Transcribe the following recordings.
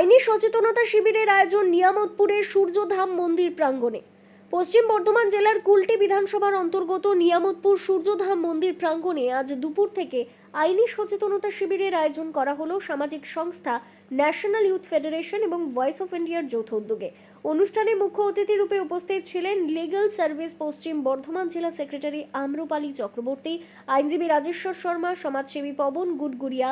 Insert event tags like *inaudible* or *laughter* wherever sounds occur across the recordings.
আইনি সচেতনতা শিবিরের আয়োজন নিয়ামতপুরের সূর্যধাম মন্দির প্রাঙ্গণে। পশ্চিম বর্ধমান জেলার কুলটি বিধানসভার অন্তর্গত নিয়ামতপুর সূর্যধাম মন্দির প্রাঙ্গণে আজ দুপুর থেকে আইনি সচেতনতা শিবিরের আয়োজন করা হলো সামাজিক সংস্থা ন্যাশনাল ইউথ ফেডারেশন এবং ভয়েস অফ ইন্ডিয়ার যৌথ উদ্যোগে। অনুষ্ঠানে মুখ্য অতিথি রূপে উপস্থিত ছিলেন লিগ্যাল সার্ভিস পশ্চিম বর্ধমান জেলা সেক্রেটারি আম্রপালি চক্রবর্তী, আইনজীবী রাজেশ্বর শর্মা, সমাজসেবী পবন গুডগুড়িয়া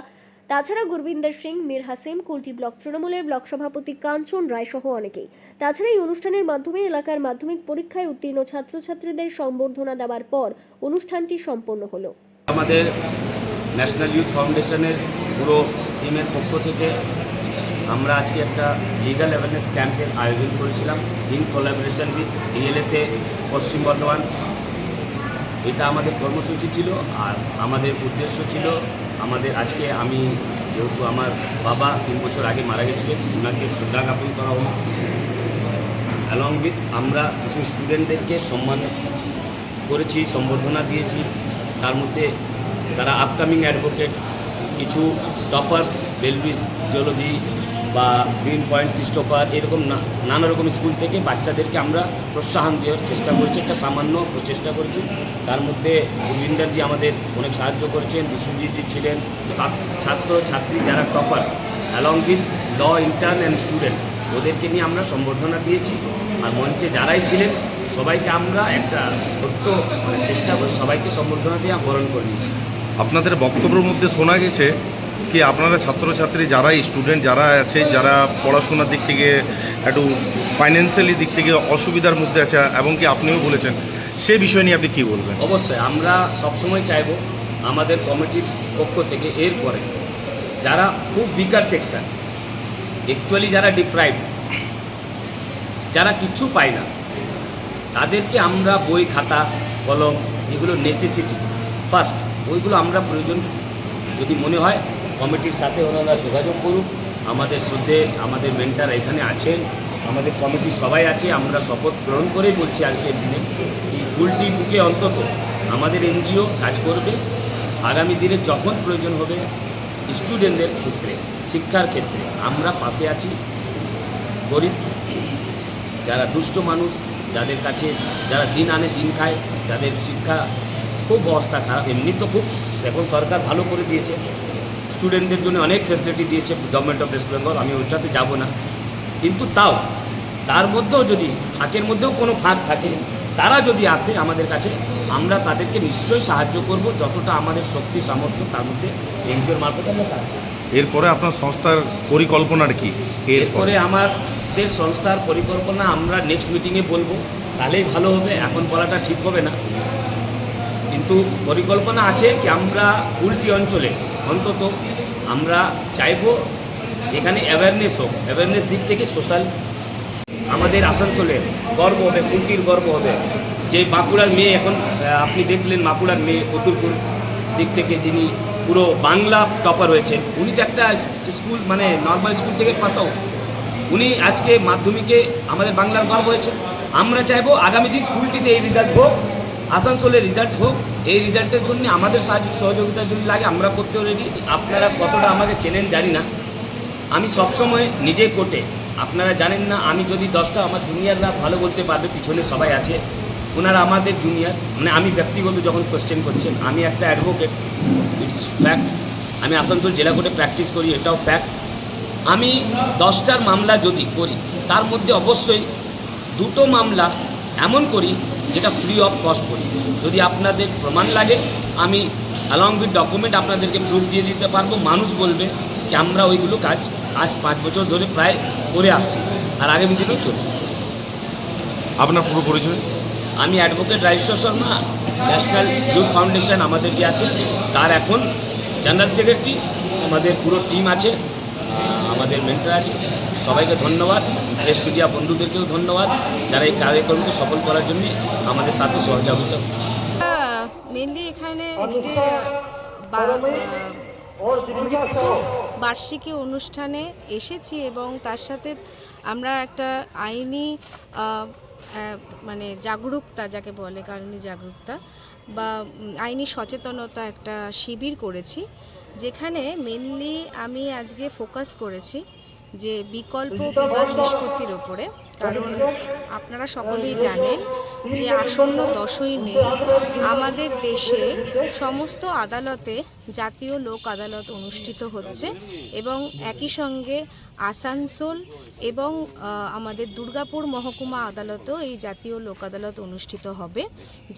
তাছাড়া গুরবিন্দর সিং, মীর হাসিম, কুলটি ব্লক তৃণমূলের ব্লক সভাপতি কাঞ্চন রায় সহ অনেকেই। তাছাড়া এই অনুষ্ঠানের মাধ্যমে এলাকার মাধ্যমিক পরীক্ষায় উত্তীর্ণ ছাত্রছাত্রীদের সম্বর্ধনা দেওয়ার পর অনুষ্ঠানটি সম্পন্ন হলো। আমাদের ন্যাশনাল ইউথ ফাউন্ডেশনের পুরো টিমের পক্ষ থেকে আমরা আজকে একটা লিগাল অ্যাওয়ারনেস ক্যাম্পের আয়োজন করেছিলাম ইন কোলাবোরেশন উইথ ডিএলএসএ পশ্চিম বর্ধমান। এটা আমাদের কর্মসূচি ছিল আর আমাদের উদ্দেশ্য ছিল আমাদের আজকে আমি যেহেতু আমার বাবা তিন বছর আগে মারা গেছিলেন, ওনাকে শ্রদ্ধা জ্ঞাপন করা হলো। অ্যালং উইথ আমরা কিছু স্টুডেন্টদেরকে সম্মান করেছি, সম্বর্ধনা দিয়েছি। তার মধ্যে তারা আপকামিং অ্যাডভোকেট কিছু টপার্স বেলভিস জলদি বা গ্রিন পয়েন্ট ক্রিস্টোফার এরকম নানা রকম স্কুল থেকে বাচ্চাদেরকে আমরা প্রোৎসাহন দেওয়ার চেষ্টা করেছি, একটা সামান্য প্রচেষ্টা করেছি। তার মধ্যে গুরবিন্দারজি আমাদের অনেক সাহায্য করেছেন বিশ্বজিৎজি ছিলেন ছাত্র, ছাত্রী যারা toppers along with law intern and student ওদেরকে নিয়ে আমরা সম্বর্ধনা দিয়েছি। আর মঞ্চে যারাই ছিলেন, সবাইকে আমরা একটা ছোট্ট মানে চেষ্টা করে সবাইকে সম্বর্ধনা দিয়ে, বরণ করে নিয়েছি। আপনাদের বক্তব্যের মধ্যে শোনা গেছে কি আপনারা ছাত্রছাত্রী যারা স্টুডেন্ট যারা আছে, যারা পড়াশোনার দিক থেকে একটু ফাইন্যান্সিয়ালি দিক থেকে অসুবিধার মধ্যে আছে এবং কি আপনিও বলেছেন, সে বিষয় নিয়ে আপনি কী বলবেন? অবশ্যই, আমরা সবসময় চাইব আমাদের কমিটির পক্ষ থেকে এরপরে যারা খুব উইকার সেকশন অ্যাকচুয়ালি যারা ডিপ্রাইভ যারা কিচ্ছু পায় না, তাদেরকে আমরা বই, খাতা, কলম যেগুলো নেসেসিটি ফার্স্ট ওইগুলো আমরা প্রয়োজন, যদি মনে হয় কমিটির সাথে ওনারা যোগাযোগ করুক। আমাদের শ্রদ্ধে, আমাদের মেন্টার এখানে আছেন, আমাদের কমিটির সবাই আছে, আমরা শপথ গ্রহণ করেই বলছি আজকের দিনে কি ভুলটি বুকে অন্তত আমাদের এনজিও কাজ করবে। আগামী দিনে যখন প্রয়োজন হবে স্টুডেন্টদের ক্ষেত্রে, শিক্ষার ক্ষেত্রে আমরা পাশে আছি। গরিব, যারা দুষ্ট মানুষ, যাদের কাছে, যারা দিন আনে দিন খায় যাদের শিক্ষা খুব অবস্থা খারাপ। এমনি তো খুব এখন সরকার ভালো করে দিয়েছে। স্টুডেন্টদের জন্য অনেক ফেসিলিটি দিয়েছে গভর্নমেন্ট অফ ওয়েস্ট বেঙ্গল আমি ওইটাতে যাব না। কিন্তু তাও তার মধ্যেও যদি ফাঁকের মধ্যেও কোনো ফাঁক থাকে তারা যদি আসে আমাদের কাছে আমরা তাদেরকে নিশ্চয়ই সাহায্য করব যতটা আমাদের শক্তি সামর্থ্য তার মধ্যে এনজিওর মারফতে আমরা সাহায্য করব। এরপরে আপনার সংস্থার পরিকল্পনার কি? এরপরে আমাদের সংস্থার পরিকল্পনা আমরা নেক্সট মিটিংয়ে বলব তাহলেই ভালো হবে এখন বলাটা ঠিক হবে না। কিন্তু পরিকল্পনা আছে কি আমরা উল্টি অঞ্চলে অন্তত আমরা চাইব এখানে অ্যাওয়ারনেস হোক। অ্যাওয়ারনেস দিক থেকে সোশ্যাল আমাদের আসানসোলের গর্ব হবে কুলটির গর্ব হবে। যে বাঁকুড়ার মেয়ে এখন আপনি দেখলেন বাঁকুড়ার মেয়ে কতুলপুর দিক থেকে যিনি পুরো বাংলা টপার হয়েছেন। উনি তো একটা স্কুল মানে নর্মাল স্কুল থেকে পাস আউট উনি আজকে মাধ্যমিকে আমাদের বাংলার গর্ব হয়েছে আমরা চাইব আগামী দিন কুলটিতে এই রেজাল্ট হোক। আসানসোলের রেজাল্ট হোক, এই রেজাল্টের জন্য আমাদের সাহায্য সহযোগিতা যদি লাগে, আমরা করতেও রেডি আপনারা কতটা আমাকে চেনেন জানি না। আমি সবসময় নিজে কোর্টে আপনারা জানেন না, আমি যদি দশটা আমার জুনিয়ররা ভালো বলতে পারবে, পিছনে সবাই আছে। ওনারা আমাদের জুনিয়র মানে আমি ব্যক্তিগত যখন কোশ্চেন করছেন, আমি একটা অ্যাডভোকেট ইটস ফ্যাক্ট আমি আসানসোল জেলা কোর্টে প্র্যাকটিস করি, এটাও ফ্যাক্ট আমি দশটার মামলা যদি করি, তার মধ্যে অবশ্যই দুটো মামলা এমন করি যেটা ফ্রি অফ কস্ট করি। যদি আপনাদের প্রমাণ লাগে আমি অ্যালং উইথ ডকুমেন্ট আপনাদেরকে প্রুফ দিয়ে দিতে পারব। মানুষ বলবে যে আমরা ওইগুলো কাজ আজ পাঁচ বছর ধরে প্রায় করে আসছি। আর আগামী দিনেও চলবে। আপনার পুরো পরিচয়? আমি advocate Rajeshwar Sharma national youth foundation আমাদের যে আছে তার এখন জেনারেল সেক্রেটারি আমাদের পুরো টিম আছে। আমাদের মেন্টার আছে, সবাইকে ধন্যবাদ। প্রেস মিডিয়া বন্ধুদেরকেও ধন্যবাদ, যারা এই কার্যক্রমকে সফল করার জন্য আমাদের সাথে সহযোগিতা মেনলি এখানে বার্ষিকী অনুষ্ঠানে এসেছি এবং তার সাথে আমরা একটা আইনি মানে জাগরুকতা যাকে বলে কারণে জাগরুকতা বা আইনি সচেতনতা একটা শিবির করেছি। যেখানে মেনলি আমি আজকে ফোকাস করেছি যে বিকল্প বিবাদ নিষ্পত্তির ওপরে কারণ আপনারা সকলেই জানেন যে আসন্ন দশই মে আমাদের দেশে সমস্ত আদালতে জাতীয় লোক আদালত অনুষ্ঠিত হচ্ছে এবং একই সঙ্গে আসানসোল এবং আমাদের দুর্গাপুর মহকুমা আদালতেও এই জাতীয় লোক আদালত অনুষ্ঠিত হবে।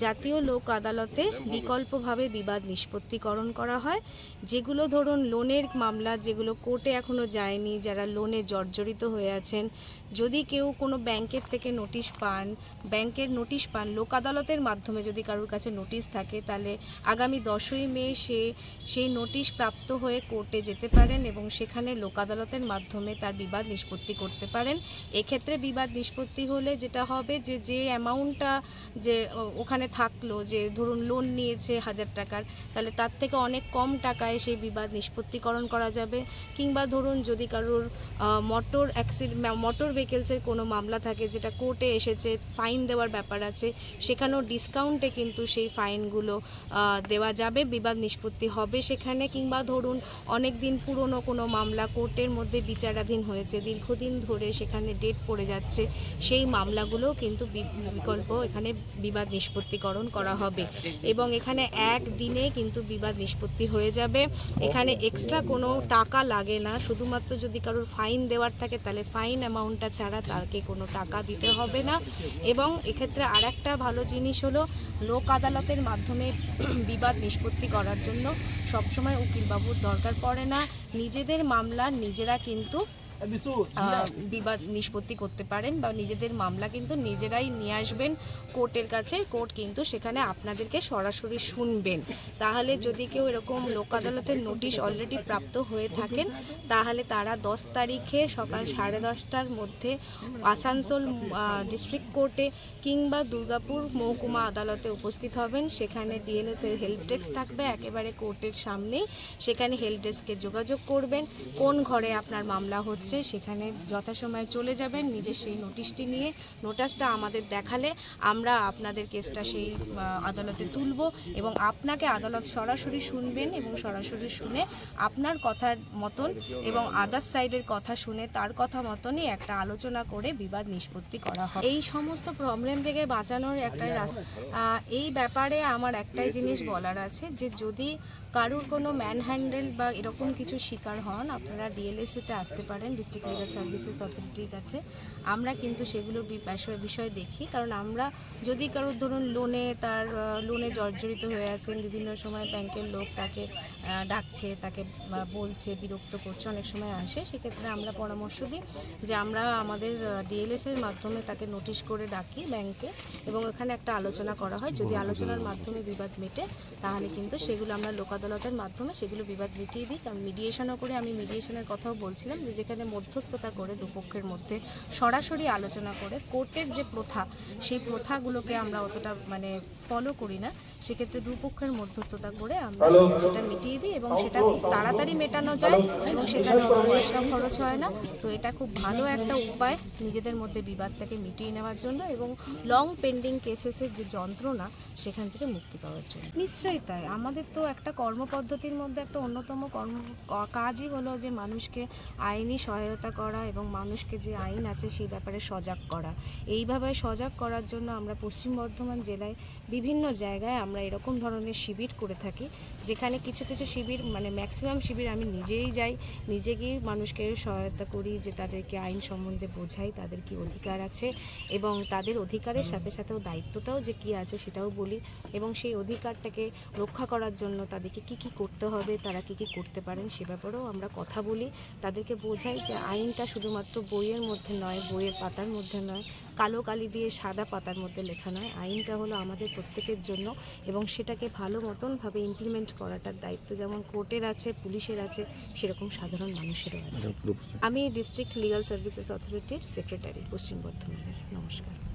জাতীয় লোক আদালতে বিকল্পভাবে বিবাদ নিষ্পত্তিকরণ করা হয়। যেগুলো ধরুন লোনের মামলা, যেগুলো কোর্টে এখনও যায়নি, যারা লোনে জর্জরিত হয়ে আছেন, যদি কেউ কোনো ব্যাংকের থেকে নোটিশ পান, ব্যাংকের নোটিশ পান লোক আদালতের মাধ্যমে যদি কারোর কাছে নোটিশ থাকে, তাহলে আগামী দশই মে সে, সেই নোটিশ প্রাপ্ত হয়ে কোর্টে যেতে পারেন এবং সেখানে লোক আদালতের মাধ্যমে তার বিবাদ নিষ্পত্তি করতে পারেন। এক্ষেত্রে বিবাদ নিষ্পত্তি হলে যেটা হবে যে যে অ্যামাউন্টটা যে ওখানে থাকল, যে ধরুন লোন নিয়েছে হাজার টাকার, তাহলে তার থেকে অনেক কম টাকায় সেই বিবাদ নিষ্পত্তিকরণ করা যাবে। কিংবা ধরুন যদি কারোর মোটর অ্যাক্সিডেন্ট মোটর ভেহিকেলসের কোনো মামলা থাকে, যেটা কোর্টে এসেছে, ফাইন দেওয়ার ব্যাপার আছে, সেখানেও ডিসকাউন্টে কিন্তু সেই ফাইনগুলো দেওয়া যাবে, বিবাদ নিষ্পত্তি হবে সেখানে, কিংবা ধরুন অনেক দিন পুরনো কোনো মামলা কোর্টের মধ্যে বিচারাধীন হয়েছে, দীর্ঘদিন ধরে সেখানে ডেট পড়ে যাচ্ছে, সেই মামলাগুলো কিন্তু বিকল্প এখানে বিবাদ নিষ্পত্তিকরণ করা হবে। এবং এখানে এক দিনে কিন্তু বিবাদ নিষ্পত্তি হয়ে যাবে, এখানে এক্সট্রা কোনো টাকা লাগে না, শুধুমাত্র যদি কারোর ফাইন দেওয়ার থাকে, তাহলে ফাইন অ্যামাউন্টটা ছাড়া তাকে কোনো টাকা দিতে হবে না। এবং এক্ষেত্রে আর একটা ভালো জিনিস হলো, লোক আদালতের মাধ্যমে *clears throat* বিবাদ নিষ্পত্তি করার জন্য সবসময় উকিলবাবুর দরকার পড়ে না। নিজেদের মামলা নিজেরা কিন্তু বিবাদ নিষ্পত্তি করতে পারেন বা নিজেদের মামলা কিন্তু নিজেরাই নিয়ে আসবেন কোর্টের কাছে। কোর্ট কিন্তু সেখানে আপনাদেরকে সরাসরি শুনবেন। তাহলে যদি কেউ এরকম লোক আদালতের নোটিশ অলরেডি প্রাপ্ত হয়ে থাকেন, তাহলে তারা দশ তারিখে সকাল সাড়ে দশটার মধ্যে আসানসোল ডিস্ট্রিক্ট কোর্টে কিংবা দুর্গাপুর মহকুমা আদালতে উপস্থিত হবেন। সেখানে ডিএলএস এর হেল্প ডেস্ক থাকবে একেবারে কোর্টের সামনেই। সেখানে হেল্প ডেস্কে যোগাযোগ করবেন। কোন ঘরে আপনার মামলা হচ্ছে সেখানে যথাসময়ে চলে যাবেন। নিজের সেই নোটিশটি নিয়ে নোটিশটা আমাদের দেখালে আমরা আপনাদের কেসটা সেই আদালতে তুলব এবং আপনাকে আদালত সরাসরি শুনবেন এবং সরাসরি শুনে আপনার কথার মতন এবং আদার সাইডের কথা শুনে তার কথা মতনই একটা আলোচনা করে বিবাদ নিষ্পত্তি করা হয়। এই সমস্ত প্রবলেম থেকে বাঁচানোর একটাই রাস্তা এই ব্যাপারে আমার একটাই জিনিস বলার আছে যে, যদি কারুর কোনো ম্যান হ্যান্ডেল বা এরকম কিছু শিকার হন, আপনারা ডিএলএসিতে আসতে পারেন। ডিস্ট্রিক্ট লিগাল সার্ভিসেস অথরিটির কাছে। আমরা কিন্তু সেগুলোর বিষয়- বিষয় দেখি। কারণ আমরা যদি কারোর ধরুন লোনে তার লোনে জর্জরিত হয়ে আছেন বিভিন্ন সময় ব্যাংকের লোক তাকে ডাকছে তাকে বলছে বিরক্ত করছে অনেক সময় আসে সেক্ষেত্রে আমরা পরামর্শ দিই যে আমরা আমাদের ডিএলএস এর মাধ্যমে তাকে নোটিশ করে ডাকি ব্যাংকে এবং এখানে একটা আলোচনা করা হয়। যদি আলোচনার মাধ্যমে বিবাদ মেটে তাহলে কিন্তু সেগুলো আমরা লোক আদালতের মাধ্যমে সেগুলো বিবাদ মিটিয়ে দিই। কারণ মিডিয়েশনও করে আমি মিডিয়েশনের কথাও বলছিলাম যে যেখানে মধ্যস্থতা করে দুপক্ষের মধ্যে সরাসরি আলোচনা করে কোর্টের যে প্রথা সেই প্রথাগুলোকে আমরা অতটা মানে ফলো করি না। সেক্ষেত্রে দুপক্ষের মধ্যস্থতা করে আমরা সেটা মিটিয়ে দিই এবং সেটা খুব তাড়াতাড়ি মেটানো যায় এবং সেখানে অত পয়সা খরচ হয় না। তো এটা খুব ভালো একটা উপায় নিজেদের মধ্যে বিবাদটাকে মিটিয়ে নেওয়ার জন্য এবং লং পেন্ডিং কেসেসের যে যন্ত্রণা সেখান থেকে মুক্তি পাওয়ার জন্য। নিশ্চয়ই তাই। আমাদের তো একটা কর্মপদ্ধতির মধ্যে একটা অন্যতম কর্ম ক- কাজই হলো যে মানুষকে আইনি সহায়তা করা এবং মানুষকে যে আইন আছে সেই ব্যাপারে সজাগ করা। এইভাবে সজাগ করার জন্য আমরা পশ্চিম বর্ধমান জেলায় বিভিন্ন জায়গায় আমরা এরকম ধরনের শিবির করে থাকি, যেখানে কিছু কিছু শিবির মানে ম্যাক্সিমাম শিবির আমি নিজেই যাই, নিজে গিয়ে মানুষকে সহায়তা করি যে তাদেরকে আইন সম্বন্ধে বোঝাই, তাদের কি অধিকার আছে এবং তাদের অধিকারের সাথে সাথেও দায়িত্বটাও যে কী আছে সেটাও বলি এবং সেই অধিকারটাকে রক্ষা করার জন্য তাদেরকে কি কি করতে হবে, তারা কি কি করতে পারেন সে ব্যাপারেও আমরা কথা বলি, তাদেরকে বোঝাই যে আইনটা শুধুমাত্র বইয়ের মধ্যে নয় বইয়ের পাতার মধ্যে নয় কালো কালি দিয়ে সাদা পাতার মধ্যে লেখা নয়। আইনটা হলো আমাদের প্রত্যেকের জন্য এবং সেটাকে ভালো মতনভাবে ইমপ্লিমেন্ট করাটার দায়িত্ব। যেমন কোর্টের আছে পুলিশের আছে সেরকম সাধারণ মানুষেরও আছে। আমি ডিস্ট্রিক্ট লিগাল সার্ভিসেস অথরিটির সেক্রেটারি পশ্চিম বর্ধমানের। নমস্কার।